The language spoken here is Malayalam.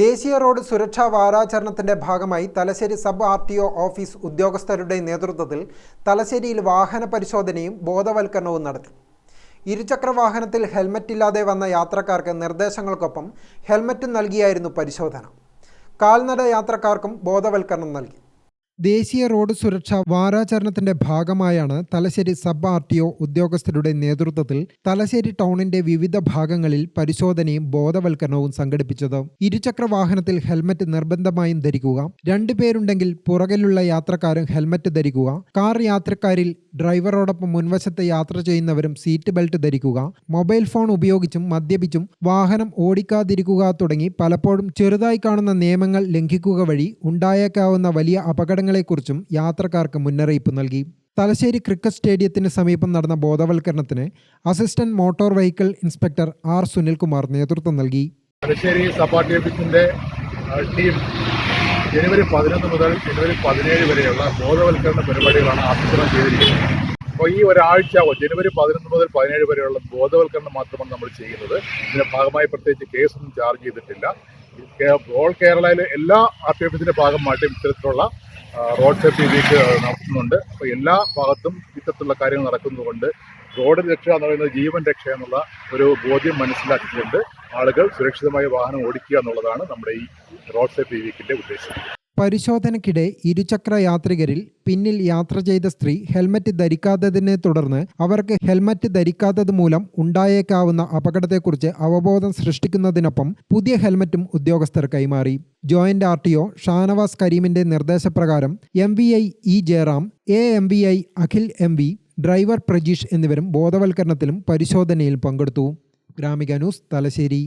ദേശീയ റോഡ് സുരക്ഷാ വാരാചരണത്തിന്റെ ഭാഗമായി Thalassery sub R T O office ഉദ്യോഗസ്ഥരുടെ നേതൃത്വത്തിൽ തലശ്ശേരിയിൽ വാഹന പരിശോധനയും ബോധവൽക്കരണവും നടത്തി. ഇരുചക്ര വാഹനത്തിൽ ഹെൽമറ്റ് ഇല്ലാതെ വന്ന യാത്രക്കാർക്ക് നിർദ്ദേശങ്ങൾക്കൊപ്പം ഹെൽമറ്റും നൽകിയായിരുന്നു പരിശോധന. കാൽനട യാത്രക്കാർക്കും ബോധവൽക്കരണം നൽകി. ദേശീയ റോഡ് സുരക്ഷാ വാരാചരണത്തിന്റെ ഭാഗമായാണ് Thalassery sub R T O ഉദ്യോഗസ്ഥരുടെ നേതൃത്വത്തിൽ തലശ്ശേരി ടൗണിന്റെ വിവിധ ഭാഗങ്ങളിൽ പരിശോധനയും ബോധവൽക്കരണവും സംഘടിപ്പിച്ചത്. ഇരുചക്ര വാഹനത്തിൽ ഹെൽമറ്റ് നിർബന്ധമായും ധരിക്കുക. രണ്ടുപേരുണ്ടെങ്കിൽ പുറകിലുള്ള യാത്രക്കാരും ഹെൽമറ്റ് ധരിക്കുക. കാർ യാത്രക്കാരിൽ ഡ്രൈവറോടൊപ്പം മുൻവശത്ത് യാത്ര ചെയ്യുന്നവരും സീറ്റ് ബെൽറ്റ് ധരിക്കുക. മൊബൈൽ ഫോൺ ഉപയോഗിച്ചും മദ്യപിച്ചും വാഹനം ഓടിക്കാതിരിക്കുക തുടങ്ങി പലപ്പോഴും ചെറുതായി കാണുന്ന നിയമങ്ങൾ ലംഘിക്കുക വഴി ഉണ്ടായേക്കാവുന്ന വലിയ അപകടങ്ങളെക്കുറിച്ചും യാത്രക്കാർക്ക് മുന്നറിയിപ്പ് നൽകി. തലശ്ശേരി ക്രിക്കറ്റ് സ്റ്റേഡിയത്തിന് സമീപം നടന്ന ബോധവൽക്കരണത്തിന് assistant motor vehicle inspector R Sunilkumar നേതൃത്വം നൽകി. തലശ്ശേരി ഓഫീസിന്റെ ടീം ജനുവരി പതിനൊന്ന് മുതൽ ജനുവരി പതിനേഴ് വരെയുള്ള ബോധവൽക്കരണ പരിപാടികളാണ് ആസൂത്രണം ചെയ്തിരിക്കുന്നത്. അപ്പോൾ ഈ ഒരാഴ്ച ജനുവരി പതിനൊന്ന് മുതൽ പതിനേഴ് വരെയുള്ള ബോധവൽക്കരണം മാത്രമാണ് നമ്മൾ ചെയ്യുന്നത്. ഇതിന്റെ ഭാഗമായി പ്രത്യേകിച്ച് കേസൊന്നും ചാർജ് ചെയ്തിട്ടില്ല. ഓൾ കേരളയിലെ എല്ലാ ആർ ടി എഫിന്റെ ഭാഗമായിട്ടും ഇത്തരത്തിലുള്ള റോഡ് സേഫ്റ്റി വീക്ക് നടത്തുന്നുണ്ട്. അപ്പോൾ എല്ലാ ഭാഗത്തും ഇത്തരത്തിലുള്ള കാര്യങ്ങൾ നടക്കുന്നതുകൊണ്ട് റോഡ് രക്ഷ എന്ന് പറയുന്നത് ജീവൻ രക്ഷ എന്നുള്ള ഒരു ബോധ്യം മനസ്സിലാക്കിക്കൊണ്ട് ആളുകൾ സുരക്ഷിതമായി വാഹനം ഓടിക്കുക എന്നുള്ളതാണ് നമ്മുടെ ഈ റോഡ് സേഫ്റ്റി വീക്കിന്റെ ഉദ്ദേശം. പരിശോധനയ്ക്കിടെ ഇരുചക്ര യാത്രികരിൽ പിന്നിൽ യാത്ര ചെയ്ത സ്ത്രീ ഹെൽമറ്റ് ധരിക്കാത്തതിനെ തുടർന്ന് അവർക്ക് ഹെൽമറ്റ് ധരിക്കാത്തത് മൂലം ഉണ്ടായേക്കാവുന്ന അപകടത്തെക്കുറിച്ച് അവബോധം സൃഷ്ടിക്കുന്നതിനൊപ്പം പുതിയ ഹെൽമറ്റും ഉദ്യോഗസ്ഥർ കൈമാറി. Joint R T O Shanavas കരീമിന്റെ നിർദ്ദേശപ്രകാരം M V I E Jayaram A M V I Akhil M V driver Prajeesh എന്നിവരും ബോധവൽക്കരണത്തിലും പരിശോധനയിൽ പങ്കെടുത്തു. ഗ്രാമിക ന്യൂസ് തലശ്ശേരി.